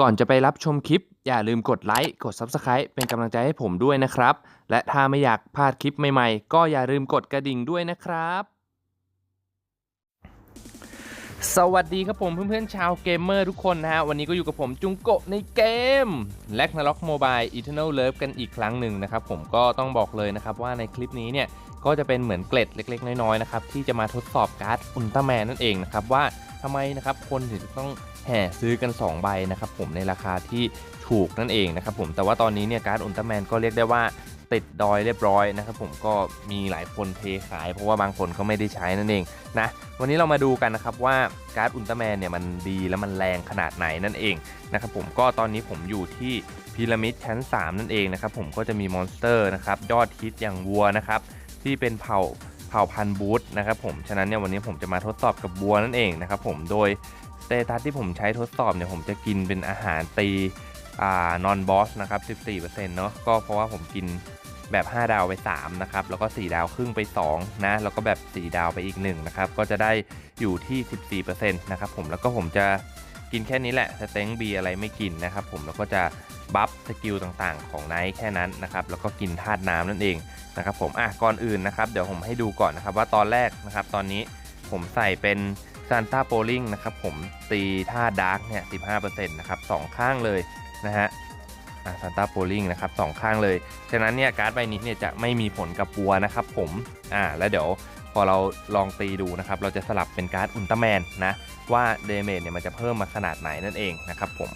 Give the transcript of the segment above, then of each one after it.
ก่อนจะไปรับชมคลิป อย่าลืมกดไลค์กด Subscribe เป็นกำลังใจให้ผมด้วยนะครับ และถ้าไม่อยากพลาดคลิปใหม่ๆ ก็อย่าลืมกดกระดิ่งด้วยนะครับ สวัสดีครับผมเพื่อนๆชาวเกมเมอร์ทุกคนนะฮะ วันนี้ก็อยู่กับผมจุงโกะในเกม l a g n a r o k Mobile Eternal Love กันอีกครั้งหนึ่งนะครับ ผมก็ต้องบอกเลยนะครับว่าในคลิปนี้เนี่ย ก็จะเป็นเหมือนเกล็ดเล็ก ๆ น้อยๆนะครับที่จะมาทดสอบการ์ดอุลตร้าแมนนั่นเองนะครับว่าทำไมนะครับคนถึงต้องแห่ซื้อกัน 2 ใบนะครับผมในราคาที่ถูกนั่นเองนะครับผมแต่ว่าตอนนี้เนี่ยการ์ดอุลตร้าแมนก็เรียกได้ว่าติดดอยเรียบร้อยนะครับผมก็มีหลายคนเทขาย เพราะว่าบางคนก็ไม่ได้ใช้นั่นเองนะวันนี้เรามาดูกันนะครับว่าการ์ดอุลตร้าแมนเนี่ยมันดีและมันแรงขนาดไหนนั่นเองนะครับผมก็ตอนนี้ผมอยู่ที่พีระมิดชั้น 3 นั่นเองนะครับผมก็จะมีมอนสเตอร์นะครับยอดฮิตอย่างวัวนะครับ ที่เป็นเผ่าเผ่าพันธุ์บูธนะครับผมฉะนั้นเนี่ยวันนี้ผมจะมาทดสอบกับวัวนั่นเองนะครับผมโดยสเตตัสที่ผมใช้ทดสอบเนี่ยผมจะกินเป็นอาหารตีอ่านอนบอสนะครับ14%เนาะก็เพราะว่าผมกินแบบ 5 ดาวไป3นะครับแล้วก็ 4 ดาวครึ่งไป2นะแล้วก็แบบ 4 ดาวไปอีก1นะครับก็จะได้อยู่ที่ 14%นะครับผมแล้วก็ผมจะกินแค่นี้แหละสเต็งบีอะไรไม่กินนะครับผมแล้วก็จะ บัฟสกิลต่างๆ ของไนท์แค่นั้นนะครับแล้วก็กินธาตุน้ำนั่นเองนะครับผมอะก่อนอื่นนะครับเดี๋ยวผมให้ดูก่อนนะครับว่าตอนแรกนะครับตอนนี้ผมใส่เป็นซานต้าโปลิงนะครับผมตีท่าดาร์กเนี่ย15%นะครับสองข้างเลยนะฮะอ่าซานต้าโปลิงนะครับสองข้างเลย ฉะนั้นเนี่ยการ์ดใบนี้เนี่ยจะไม่มีผลกับปัวนะครับผมอ่าแล้วเดี๋ยวพอเราลองตีดูนะครับ เราจะสลับเป็นการ์ดอุลตร้าแมนนะ ว่าเดเมจเนี่ยมันจะเพิ่มมาขนาดไหนนั่นเองนะครับผม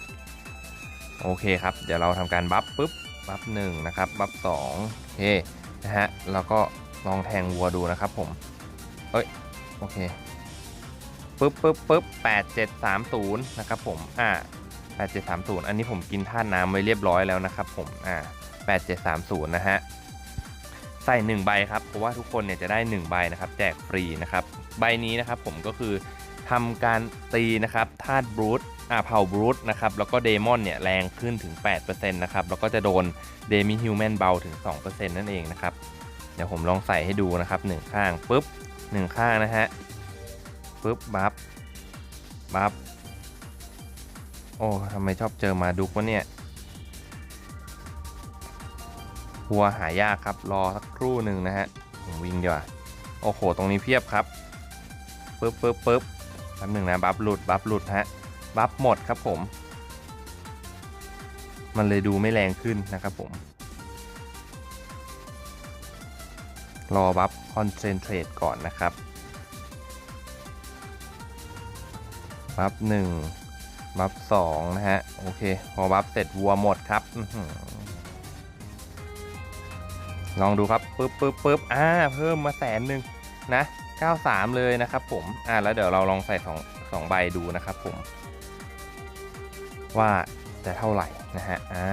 โอเคครับ เดี๋ยวเราทำการบัฟปุ๊บบัฟหนึ่งนะครับบัฟสองโอเคนะฮะแล้วก็ลองแทงวัวดูนะครับผมเอ้ยโอเคปึ๊บปึ๊บปึ๊บแปดเจ็ดสามศูนย์นะครับผมอ่า8730อันนี้ผมกินท่าน้ำไว้เรียบร้อยแล้วนะครับผมอ่า8730นะฮะใส่1ใบครับเพราะว่าทุกคนเนี่ยจะได้1ใบนะครับ แจกฟรีนะครับใบนี้นะครับผมก็คือ ทำการตีนะครับธาตุบรูทอ่าเผ่าบรูทนะครับแล้วก็เดมอนเนี่ยแรงขึ้นถึง 8%นะครับแล้วก็จะโดนเดมิฮิวแมนเบาถึง 2%นั่นเองนะครับ เดี๋ยวผมลองใส่ให้ดูนะครับ 1 ข้างปุ๊บ 1 ข้างนะฮะปุ๊บบัฟบัฟโอ้ทำไมชอบเจอมาดุกวะเนี่ยวัวหายากครับรอสักครู่หนึ่งนะฮะผมวิ่งดีกว่าโอ้โห ตรงนี้เพียบครับปึ๊บปึ๊บปึ๊บ ป๊บหนึ่งนะบัฟหลุดบัฟหลุดฮะบัฟหมดครับผม มันเลยดูไม่แรงขึ้นนะครับผม รอบัฟคอนเซนเทรตก่อนนะครับบัฟหนึ่งบัฟสองนะฮะ โอเค พอบัฟเสร็จวัวหมดครับลองดูครับปึ๊บปึ๊บปึ๊บอ่า เพิ่มมาแสนหนึ่งนะ 93 เลยนะครับผมอ่าแล้วเดี๋ยวเราลองใส่สองสองใบดูนะครับผม ว่าจะเท่าไหร่นะฮะอ่า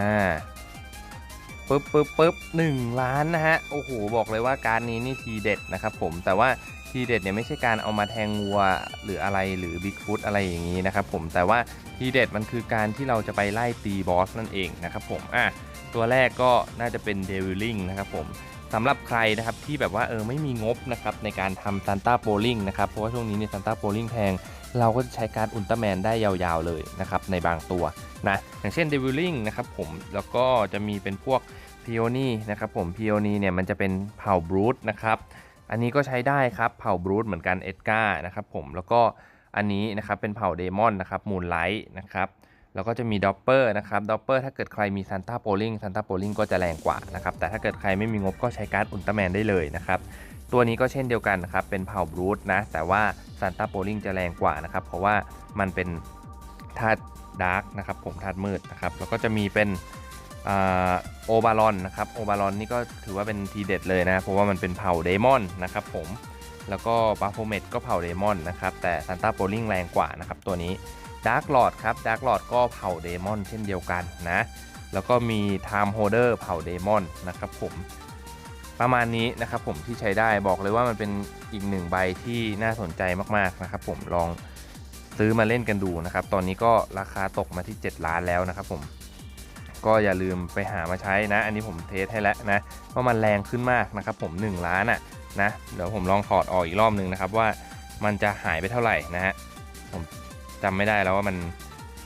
ปึ๊บปึ๊บปึ๊บหนึ่งล้านนะฮะโอ้โหบอกเลยว่าการนี้นี่ทีเด็ดนะครับผมแต่ว่าทีเด็ดเนี่ยไม่ใช่การเอามาแทงวัวหรืออะไรหรือบิ๊กฟุตอะไรอย่างนี้นะครับผมแต่ว่าทีเด็ดมันคือการที่เราจะไปไล่ตีบอสนั่นเองนะครับผมอะตัวแรกก็น่าจะเป็นเดวิลลิงนะครับผม สำหรับใครนะครับที่แบบว่าเออไม่มีงบนะครับในการทำซันต้าโปลิงนะครับเพราะว่าช่วงนี้เนี่ยซันต้าโปลิงแพง เราก็จะใช้การอุลตร้าแมนได้ยาวๆเลยนะครับในบางตัวนะอย่างเช่นเดวิลลิงนะครับผมแล้วก็จะมีเป็นพวกพิโอนีนะครับผมพิโอนีเนี่ยมันจะเป็นเผ่าบรูทนะครับอันนี้ก็ใช้ได้ครับเผ่าบรูทเหมือนกันเอ็ดการ์นะครับผมแล้วก็อันนี้นะครับเป็นเผ่าเดมอนนะครับมูนไลท์นะครับ แล้วก็จะมีด็อปเปอร์นะครับด็อปเปอร์ถ้าเกิดใครมีซันต้าโปลิงซันต้าโปลิงก็จะแรงกว่านะครับแต่ถ้าเกิดใครไม่มีงบก็ใช้การ์ดอุลตร้าแมนได้เลยนะครับตัวนี้ก็เช่นเดียวกันนะครับเป็นเผ่าบรูทนะแต่ว่าซันต้าโปลิงจะแรงกว่านะครับเพราะว่ามันเป็นธาตุดาร์กนะครับผมธาตุมืดนะครับแล้วก็จะมีเป็นโอบารอนนะครับโอบารอนนี่ก็ถือว่าเป็นทีเด็ดเลยนะเพราะว่ามันเป็นเผ่าเดมอนนะครับผมแล้วก็บาโฟเมตก็เผ่าเดมอนนะครับแต่ซันต้าโปลิงแรงกว่านะครับตัวนี้ ดาร์กหลอดครับดาร์กหลอดก็เผ่าเดมอนเช่นเดียวกันนะ แล้วก็มีไทม์โฮเดอร์เผ่าเดมอนนะครับผมประมาณนี้นะครับผมที่ใช้ได้บอกเลยว่ามันเป็นอีกหนึ่งใบที่น่าสนใจมากๆนะครับผมลองซื้อมาเล่นกันดูนะครับ ตอนนี้ก็ราคาตกมาที่ 7 ล้านแล้วนะครับผมก็อย่าลืมไปหามาใช้นะ อันนี้ผมเทสให้แล้วนะว่ามันแรงขึ้นมากนะครับผม 1 ล้านอะ่ะนะเดี๋ยวผมลองถอดออกอีกรอบหนึ่งนะครับว่ามันจะหายไปเท่าไหร่นะฮะผม จำไม่ได้แล้วว่ามัน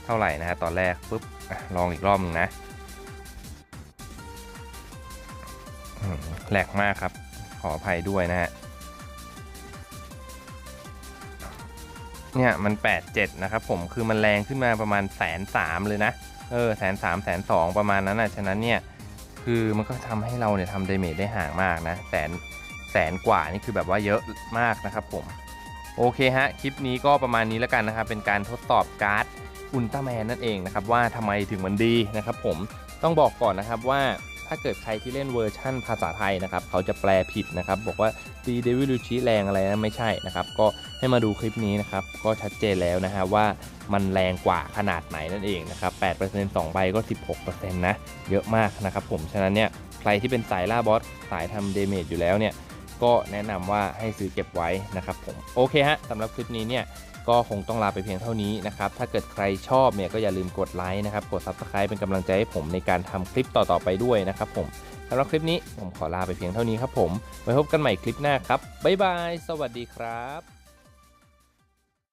เท่าไหร่นะฮะตอนแรกปุ๊บลองอีกรอบหนึงนะแหลกมากครับ ขออภัยด้วยนะฮะเนี่ยมัน 87 นะครับผมคือมันแรงขึ้นมาประมาณแสนสามเลยนะ เออแสนสามแสนสองประมาณนั้นนะฉะนั้นเนี่ยคือมันก็ทำให้เราเนี่ยทำเดเมจได้ห่างมากนะแสนแสนกว่านี่คือแบบว่าเยอะมากนะครับผม โอเคฮะ คลิปนี้ก็ประมาณนี้แล้วกันนะครับ เป็นการทดสอบการ์ดอุลตร้าแมนนั่นเองนะครับ ว่าทำไมถึงมันดีนะครับผมต้องบอกก่อนนะครับว่าถ้าเกิดใครที่เล่นเวอร์ชั่นภาษาไทยนะครับ เขาจะแปลผิดนะครับ บอกว่าตีเดวิลูชิแรงอะไรนะไม่ใช่นะครับ ก็ให้มาดูคลิปนี้นะครับ ก็ชัดเจนแล้วนะฮะว่ามันแรงกว่าขนาดไหนนั่นเองนะครับ8% 2 ใบก็ 16%นะ เยอะมากนะครับผม ฉะนั้นเนี่ย ใครที่เป็นสายล่าบอส สายทำเดเมจอยู่แล้วเนี่ย ก็แนะนำว่าให้ซื้อเก็บไว้นะครับผมโอเคฮะสำหรับคลิปนี้เนี่ยก็คงต้องลาไปเพียงเท่านี้นะครับ ถ้าเกิดใครชอบเนี่ยก็อย่าลืมกดไลค์นะครับ กด Subscribe เป็นกำลังใจให้ผมในการทำคลิปต่อๆไปด้วยนะครับผมสำหรับคลิปนี้ผมขอลาไปเพียงเท่านี้ครับผม ไว้พบกันใหม่คลิปหน้าครับ บ๊ายบาย สวัสดีครับ